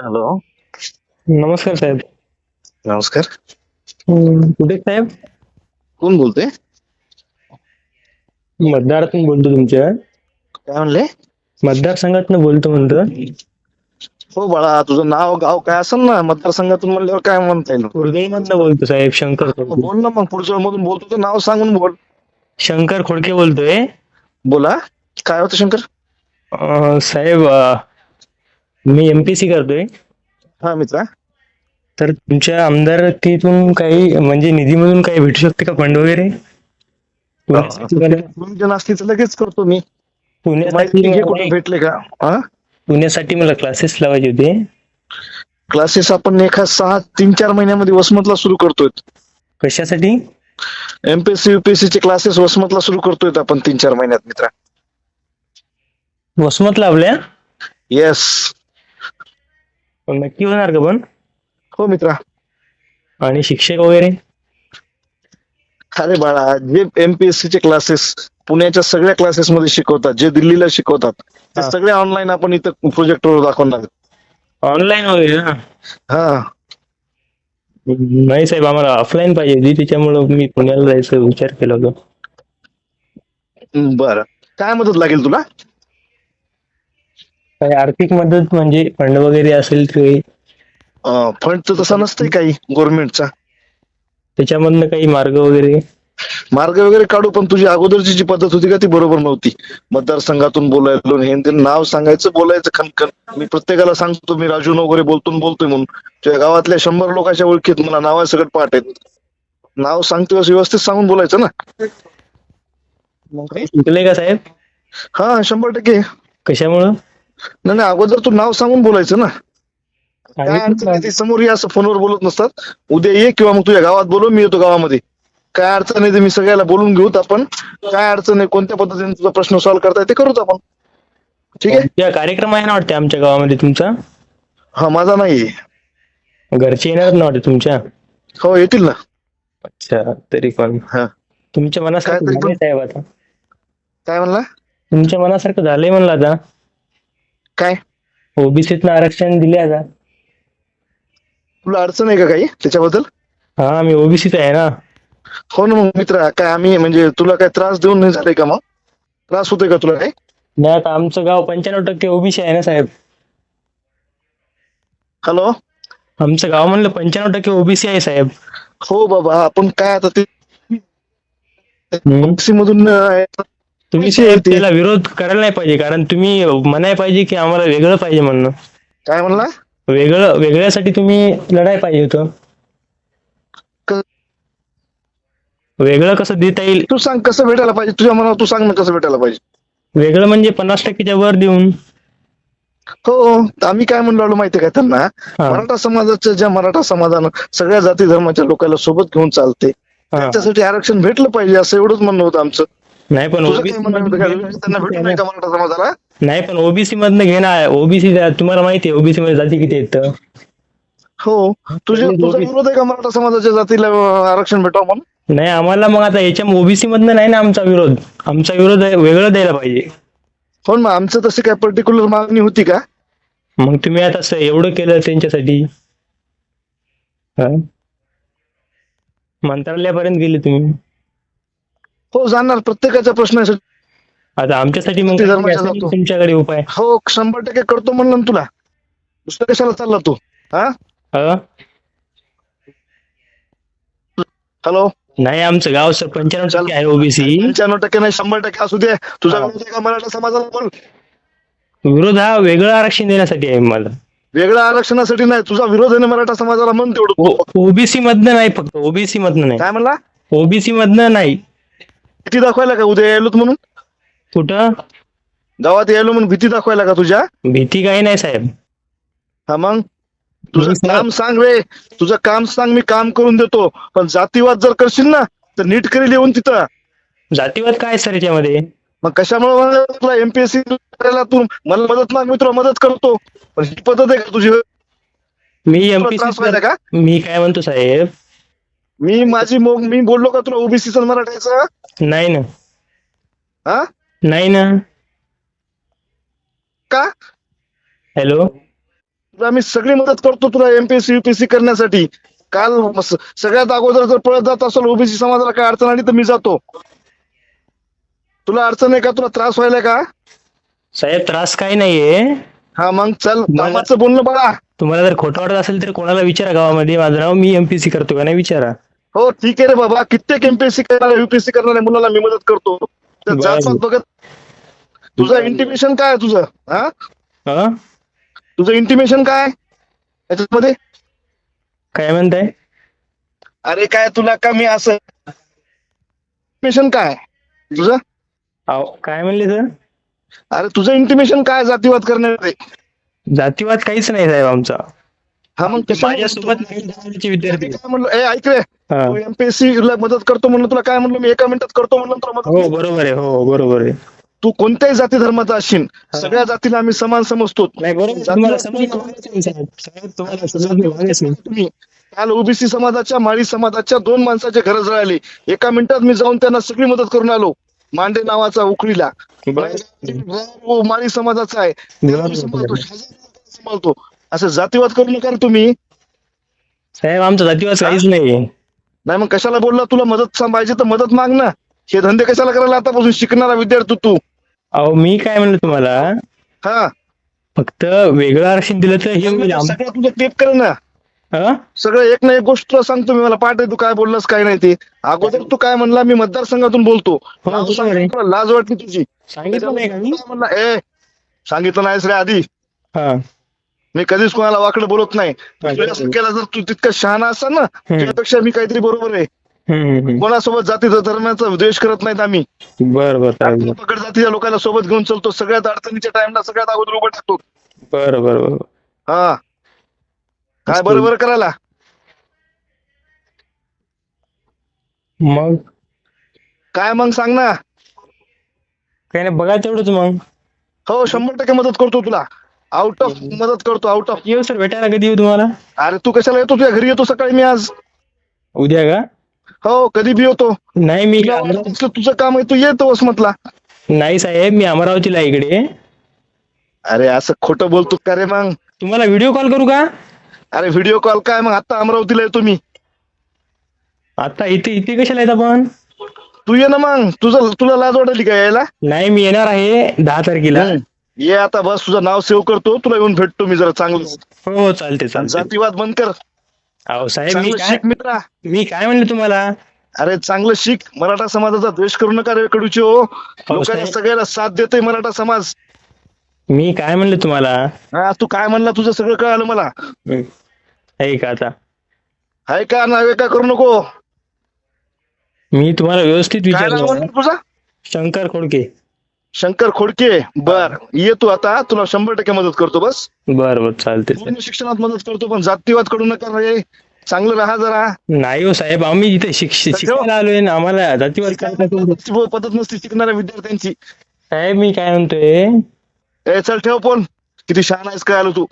Hello नमस्कार साहेब नमस्कार कुठे साहेब कोण बोलतोय मतदारातून बोलतो तुमच्या काय म्हणले मतदारसंघातून बोलतो म्हणतो हो बाळा तुझं नाव गाव काय असेल ना मतदारसंघातून म्हणल्यावर काय म्हणता येईल कुरगईमधनं बोलतो साहेब शंकर खोडके. बोल ना मग पुढच्या मधून बोलतो तर नाव सांगून बोल शंकर खोडके बोलतोय बोला काय होतं शंकर अं, साहेब अं, मी एमपीसी करतोय. हा मित्रा. तर तुमच्या आमदारकीतून काही म्हणजे निधीमधून काही भेटू शकते का फंड वगैरे? असली तर लगेच करतो मी. पुण्यासाठी कुठे भेटले का? हा? पुण्यासाठी मला क्लासेस लावायचे होते. क्लासेस आपण एका सहा तीन चार महिन्यामध्ये वसमतला सुरू करतोय. कशासाठी? एमपीएससी युपीएससी चे क्लासेस वसमतला सुरू करतोय आपण तीन चार महिन्यात मित्रा. वसमत लावल्या येस पण नक्की होणार का पण? हो मित्रा. आणि शिक्षक वगैरे? अरे बाळा जे एमपीएससी चे क्लासेस पुण्याच्या सगळ्या क्लासेस मध्ये शिकवतात जे दिल्लीला शिकवतात ते हा. सगळे ऑनलाईन आपण इथं प्रोजेक्टवर दाखवणार. ऑनलाईन वगैरे ना? हा. नाही साहेब आम्हाला ऑफलाईन पाहिजे होती त्याच्यामुळं मी पुण्याला जायचं विचार केला होता. बरं. काय मदत लागेल तुला? काही आर्थिक मदत म्हणजे फंड वगैरे असेल ते. फंड तर तसा नसतंय काही गव्हर्नमेंटचा त्याच्यामधनं काही मार्ग वगैरे? मार्ग वगैरे काढू पण तुझी अगोदरची जी पद्धत होती का ती बरोबर नव्हती. मतदारसंघातून बोलायलो हे ते नाव सांगायचं बोलायचं खनखन. मी प्रत्येकाला सांगतो मी राजू वगैरे बोलतो बोलतोय म्हणून. तुझ्या गावातल्या शंभर लोकांच्या ओळखीत मला नावा सगळं पाठ आहेत. नाव सांगतोय असं व्यवस्थित सांगून बोलायचं ना? शिकले का साहेब? हा शंभर टक्के. कशामुळं? नाही नाही अगोदर तू नाव सांगून बोलायचं ना. काय अडचण ती समोर ये असं फोनवर बोलत नसतात. उद्या ये किंवा मग तुझ्या गावात बोलव मी येतो गावामध्ये. काय अडचण नाही ते मी सगळ्याला बोलून घेऊत आपण. काय अडचण आहे कोणत्या पद्धतीने तुझा प्रश्न सॉल्व्ह करता येते करूच आपण. ठीक आहे? त्या कार्यक्रम आहे ना वाटते आमच्या गावामध्ये तुमचा? हा माझा नाही घरचे येणार ना वाटते तुमच्या? हो येतील ना. अच्छा तरी पण. हा. तुमच्या मनासारखं काय तरी झालंय साहेब आता. काय म्हणला? तुमच्या मनासारखं झालंय म्हणलं आता. काय? ओबीसीतनं आरक्षण दिले आता. तुला अडचण आहे का काही त्याच्याबद्दल? हा मी ओबीसीत आहे ना. हो ना मग मित्र काय आम्ही म्हणजे तुला काय त्रास देऊन नाही झालाय का मग? त्रास होतोय का तुला काय नाही आता आमचं गाव पंच्याण्णव टक्के ओबीसी आहे ना साहेब. हॅलो? आमचं गाव म्हणलं पंच्याण्णव टक्के ओबीसी आहे साहेब. हो बाबा आपण काय आता ते मधून तुम्ही. त्याला विरोध करायला नाही पाहिजे कारण तुम्ही म्हणाय पाहिजे की आम्हाला वेगळं पाहिजे म्हणणं. काय म्हणला? वेगळं वेगळ्यासाठी तुम्ही लढाय पाहिजे होतं. वेगळं कसं देता येईल? तू सांग कसं भेटायला पाहिजे? तुझ्या मनावर तू सांग ना कसं भेटायला पाहिजे. वेगळं म्हणजे पन्नास टक्केच्या वर देऊन. हो आम्ही काय म्हणलो माहितीये का त्यांना? हा. मराठा समाजाच्या ज्या मराठा समाजानं सगळ्या जाती धर्माच्या लोकांना सोबत घेऊन चालते हा. त्याच्यासाठी आरक्षण भेटलं पाहिजे असं एवढंच म्हणणं होतं आमचं. नाही पण ओबीसी नाही का मराठा समाजाला? नाही पण ओबीसी मधनं घेणार ओबीसी तुम्हाला माहिती आहे ओबीसी मध्ये जाती किती आहेत तर? हो. तुझे तुझा विरोध आहे का मराठा समाजाच्या जातीला आरक्षण भेटावं म्हणून? नाही आम्हाला मग आता याच्या ओबीसी मधनं नाही ना आमचा विरोध. आमचा विरोध वेगळं द्यायला पाहिजे. हो मग आमचं तशी काय पर्टिक्युलर मागणी होती का? मग तुम्ही आता असं एवढं केलं त्यांच्यासाठी. हा? मंत्रालयापर्यंत गेले तुम्ही. हो जाणार. प्रत्येकाचा प्रश्न आहे आता आमच्यासाठी मग असेल जातो. तुमच्याकडे उपाय? हो शंभर टक्के करतो म्हणलं ना तुला. दुसऱ्या कशाला चालला तू? हा? हा? हॅलो? नाही आमचं गाव सर पंच्याण्णव टक्के आहे ओबीसी. पंच्याण्णव टक्के नाही शंभर टक्के असू दे. तुझा विरोध आहे का मराठा समाजाला बोल. विरोध हा वेगळं आरक्षण देण्यासाठी आहे मला. वेगळ्या आरक्षणासाठी नाही तुझा विरोध आहे ना मराठा समाजाला म्हण तेवढं. ओबीसी मधनं नाही फक्त ओबीसी मधनं नाही. काय म्हणला? ओबीसी मधनं नाही. भीती दाखवायला का? उद्या यायलोत म्हणून? कुठं? गावात यायलो म्हणून भीती दाखवायला का तुझ्या? भीती काही नाही साहेब. हा मग? तुझं काम सांग रे. तुझं काम सांग मी काम करून देतो. पण जातीवाद जर करशील ना तर नीट करेल येऊन तिथं. जातीवाद काय सर याच्यामध्ये? मग कशामुळे तुला एमपीएससी करायला तू? मला मदत माग मी तुला मदत करतो. पण ही पद्धत आहे का तुझी? मी तुला त्रास व्हायला एमपीसी का मी काय म्हणतो साहेब? मी माझी मोग मी बोललो का तुला ओबीसी मराठायचं? नाही ना. हा? नाही ना. का? हॅलो? तुला मी सगळी मदत करतो तुला एमपीएससी युपीएससी करण्यासाठी. काल मस- सगळ्यात अगोदर जर पळत जात असेल ओबीसी समाजाला काय अडचण आली तर मी जातो. तुला अडचण आहे का? तुला त्रास व्हायला का? साहेब त्रास काही नाहीये. हा मग चल. मला- कामाचं बोलणं बघा. तुम्हाला जर खोटं वाटत असेल तर कोणाला विचारा गावामध्ये. माझं नाव मी एमपीसी करतो का? नाही विचारा. हो ठीक आहे रे बाबा. कित्येक एमपीएससी करणाऱ्या युपीएससी करणाऱ्या मुलाला मी मदत करतो. तर बघत. तुझं इंटिमेशन काय आहे तुझं? हा? तुझं इंटिमेशन काय याच्यामध्ये? काय म्हणताय? अरे काय तुला का मी असं इंटिमेशन काय तुझं? अहो काय म्हणले सर? अरे तुझं इंटिमेशन काय जातीवाद करण्यामध्ये? जातीवाद काहीच नाही साहेब आमचा. हा मग माझ्यासोबत विद्यार्थी. म्हणलो ए ऐक रे. तू एमपीएससी ला मदत करतो म्हणलं तुला काय म्हणलो मी एका मिनिटात करतो म्हणलं तुला मदत हो बरोबर आहे हो बरोबर आहे. तू कोणत्याही जाती धर्माचा असशील सगळ्या जातीला आम्ही समान समजतो. काल ओबीसी समाजाच्या माळी समाजाच्या दोन माणसाचे गरज राहिली एका मिनिटात मी जाऊन त्यांना सगळी मदत करून आलो. मांडे नावाचा उकळीला हो, माळी समाजाचा आहे सांभाळतो. असं जातीवाद करू नका रे तुम्ही. साहेब आमचा जातीवाद काहीच नाही नाही मग कशाला बोलला तुला मदत सा- पाहिजे तर मदत माग ना. हे धंदे कशाला करायला आतापासून शिकणारा विद्यार्थी तू? अहो मी काय म्हणलं तुम्हाला? हा. फक्त वेगळं आरक्षण दिलं तर हे होईल आम- सगळं तुझं टेप कर ना. हा? सगळं एक ना एक गोष्ट तुला सांगतो मी मला. पाठ तू काय बोललास काय नाही ते. अगोदर तू काय म्हणला मी मतदारसंघातून बोलतो. हो, नाव बरोबर आहे. सांगितलं तुला लाज वाटली तुझी. सांगितलं नाही. का मी काय म्हणला ए सांगितलं नाहीस रे आधी. हा. मी कधीच कोणाला वाकडं बोलत नाही. केला जर तू तितकं शहाणा असाल ना त्यापेक्षा मी काहीतरी बरोबर आहे. कोणासोबत जाती धर्माचा द्वेष करत नाहीत आम्ही. बरं बरं. पकड जातीच्या लोकांना सोबत घेऊन चलतो सगळ्यात अडचणीच्या टाइमला सगळ्यात अगोदर उभं टाकतो. बरं बरं बरं हा. काय बरोबर करायला? मग? काय मग सांग ना. काही नाही बघा तेवढंच मग. हो शंभर टक्के मदत करतो तुला. आउट ऑफ मदत करतो आउट ऑफ येऊ सर भेटायला कधी येऊ तुम्हाला? अरे तू कशाला येतो? तुझ्या घरी येतो सकाळी मी आज. उद्या का? हो कधी बी येतो. नाही मी तुला अमरावती- वाटलं असलं तुझं काम आहे तू येतो वसमतला नाही साहेब मी अमरावतीला आहे इकडे. अरे असं खोटं बोलतो का रे मग? तुम्हाला व्हिडिओ कॉल करू का? अरे व्हिडिओ कॉल काय? मग आता अमरावतीला येतो मी. आता इथे इथे कशाला येत आपण? तू ये ना मग. तुझं तुला लाज वाटली का यायला? नाही मी येणार आहे दहा तारखेला. ये आता बस तुझं नाव सेव्ह करतो तुला येऊन भेटतो मी जरा चांगलं. हो चालते चालते जातीवाद बंद कर. अहो साहेब मी चांगलं काय शिक मित्रा. मी काय म्हणले तुम्हाला? अरे चांगलं शिक. मराठा समाजाचा द्वेष करू नका रे कडूची हो. लोकांना साहेब. सगळ्याला साथ देते मराठा समाज. मी काय म्हणले तुम्हाला? हा तू काय म्हणला तुझं सगळं कळालं मला. हम्म. ऐका आता? हाय का नावे का करू नको. मी तुम्हाला व्यवस्थित काय नाव विचारलं म्हणलं तुझा? शंकर खोडके. शंकर खोडके बर. ये तू आता तुला शंभर टक्के मदत करतो बस. बर बर चालते पूर्ण शिक्षणात मदत करतो पण जातीवाद करू नका रे. चांगलं राहा जरा. नाही हो साहेब आम्ही इथे शिक्ष शिकायला आलोय ना आम्हाला जातीवाद. पद्धत नसते शिकणाऱ्या विद्यार्थ्यांची. साहेब मी काय म्हणतोय? ए चल ठेव फोन. किती शहाणा आहेस काय आलो तू.